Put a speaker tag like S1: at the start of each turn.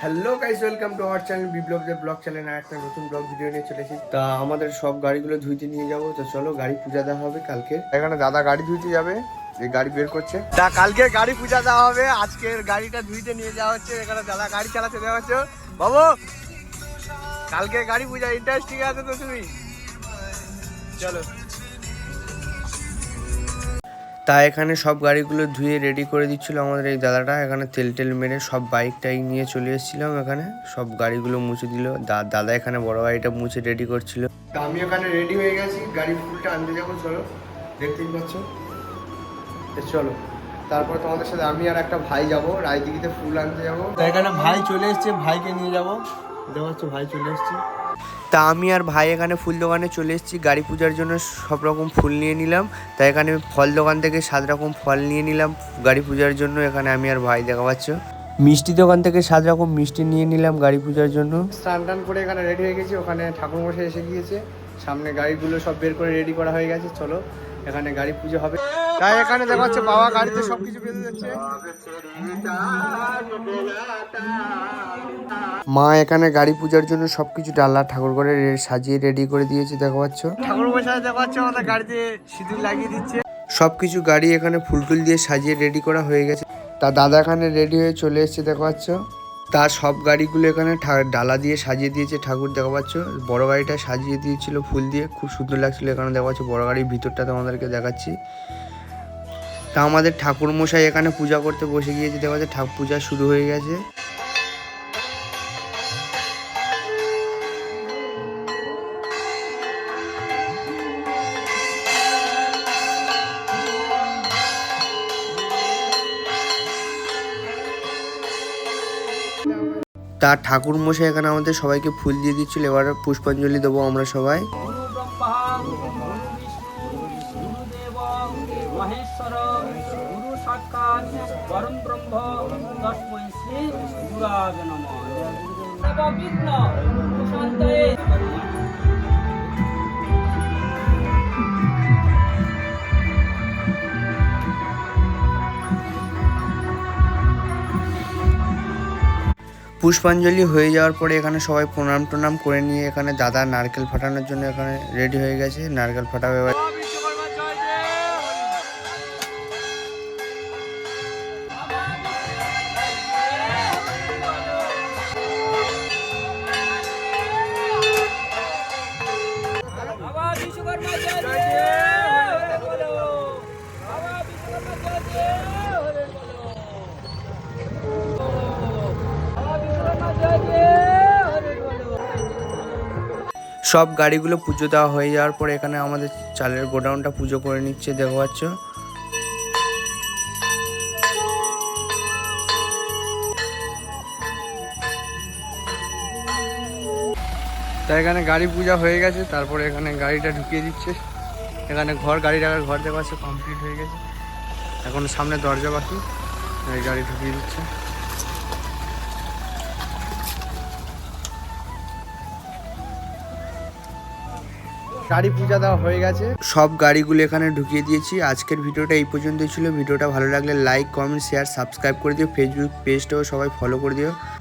S1: Hello guys welcome to our channel Biplob Deb blog channel আর একটা নতুন blog video নিয়ে চলেছি তা আমাদের সব গাড়িগুলো ধুইতে নিয়ে যাব তো চলো গাড়ি পূজা দেওয়া হবে কালকে। এখানে দাদা গাড়ি ধুইতে যাবে এই গাড়ি বের করছে। তা কালকে গাড়ি পূজা দেওয়া হবে আজকের গাড়িটা ধুইতে নিয়ে যাওয়া হচ্ছে এখানে দাদা গাড়ি চালাতে দেওয়া হচ্ছে। বাবু কালকে গাড়ি পূজা ইন্টারেস্টিং আছে তো তুমি? চলো। তা এখানে সব গাড়িগুলো ধুয়ে রেডি করে দিচ্ছিল আমাদের এই দাদাটা। এখানে তেল টেল মেরে সব বাইক টাইক নিয়ে চলে এসেছিলাম এখানে। সব গাড়িগুলো মুছে দিল। দাদা এখানে বড় গাড়িটা মুছে রেডি করছিল। তা আমি এখানে রেডি হয়ে গেছি। গাড়ি ফুলটা আনতে যাব, চলো। দেখতেই পাচ্ছ? চলো। তারপর তোমাদের সাথে আমি আর একটা ভাই যাব। রায়দিঘিতে ফুল আনতে যাব। এখানে ভাই চলে এসছে। ভাইকে নিয়ে যাব। দেখতে ভাই চলে এসছে। তা আমি আর ভাই এখানে ফুল দোকানে চলে এসেছি। গাড়ি পূজার জন্য সব রকম ফুল নিয়ে নিলাম। তাই এখানে ফল দোকান থেকে সাত রকম ফল নিয়ে নিলাম। গাড়ি পূজার জন্য এখানে আমি আর ভাই দেখা পাচ্ছ। মিষ্টি দোকান থেকে সাত রকম মিষ্টি নিয়ে নিলাম গাড়ি পূজার জন্য। স্নান টান করে এখানে রেডি হয়ে গেছি। ওখানে ঠাকুরমশাই এসে গিয়েছে। সামনে গাড়িগুলো সব বের করে রেডি করা হয়ে গেছে। চলো, এখানে গাড়ি পুজো হবে। তাই এখানে দেখা যাচ্ছে বাবা গাড়িতে সবকিছু বেঁধে যাচ্ছে মা এখানে গাড়ি পূজার জন্য সবকিছু ডালা ঠাকুর করে সাজিয়ে রেডি করে দিয়েছে দেখো পাচ্ছ? ঠাকুর মশাই দেখো পাচ্ছ আমাদের গাড়িতে সিঁদুর লাগিয়ে দিচ্ছে। সবকিছু গাড়ি এখানে ফুল টুল দিয়ে সাজিয়ে রেডি করা হয়ে গেছে। তা দাদা এখানে রেডি হয়ে চলে এসেছে দেখো পাচ্ছ? তার সব গাড়িগুলো এখানে ডালা দিয়ে সাজিয়ে দিয়েছে ঠাকুর দেখো পাচ্ছ? বড় গাড়িটা সাজিয়ে দিয়েছিল ফুল দিয়ে খুব সুন্দর লাগছিল এখানে দেখা পাচ্ছ? বড় গাড়ির ভিতরটা তোমাদেরকে দেখাচ্ছি। তা আমাদের ঠাকুর মশাই এখানে পূজা করতে বসে গিয়েছে দেখা ঠাকুর পূজা শুরু হয়ে গেছে। তার ঠাকুর মশাই এখানে আমাদের সবাইকে ফুল দিয়ে দিচ্ছিল, এবার পুষ্পাঞ্জলি দেবো আমরা সবাই।
S2: গুরু সাক্ষাৎ পরম ব্রহ্ম শ্রী
S1: পুষ্পাঞ্জলি হয়ে যাওয়ার পরে এখানে সবাই প্রণাম টনাম করে নিয়ে এখানে দাদা নারকেল ফাটানোর জন্য এখানে রেডি হয়ে গেছে। নারকেল ফাটাবে এবার। সব গাড়িগুলো পুজো দেওয়া হয়ে যাওয়ার পরে এখানে আমাদের চালের গোডাউনটা পুজো করে নিচ্ছে দেখো পাচ্ছ? তাই এখানে গাড়ি পূজা হয়ে গেছে, তারপরে এখানে গাড়িটা ঢুকিয়ে দিচ্ছে। এখানে ঘর, গাড়ি রাখার ঘর যাচ্ছে কমপ্লিট হয়ে গেছে। এখন সামনে দরজা বাকি গাড়ি ঢুকিয়ে দিচ্ছে। গাড়ি পূজা দেওয়া হয়ে গেছে। সব গাড়িগুলো এখানে ঢুকিয়ে দিয়েছি। আজকের ভিডিওটা এই পর্যন্তই ছিল। ভিডিওটা ভালো লাগলে লাইক কমেন্ট শেয়ার সাবস্ক্রাইব করে দিও। ফেসবুক পেজটাও সবাই ফলো করে দিও।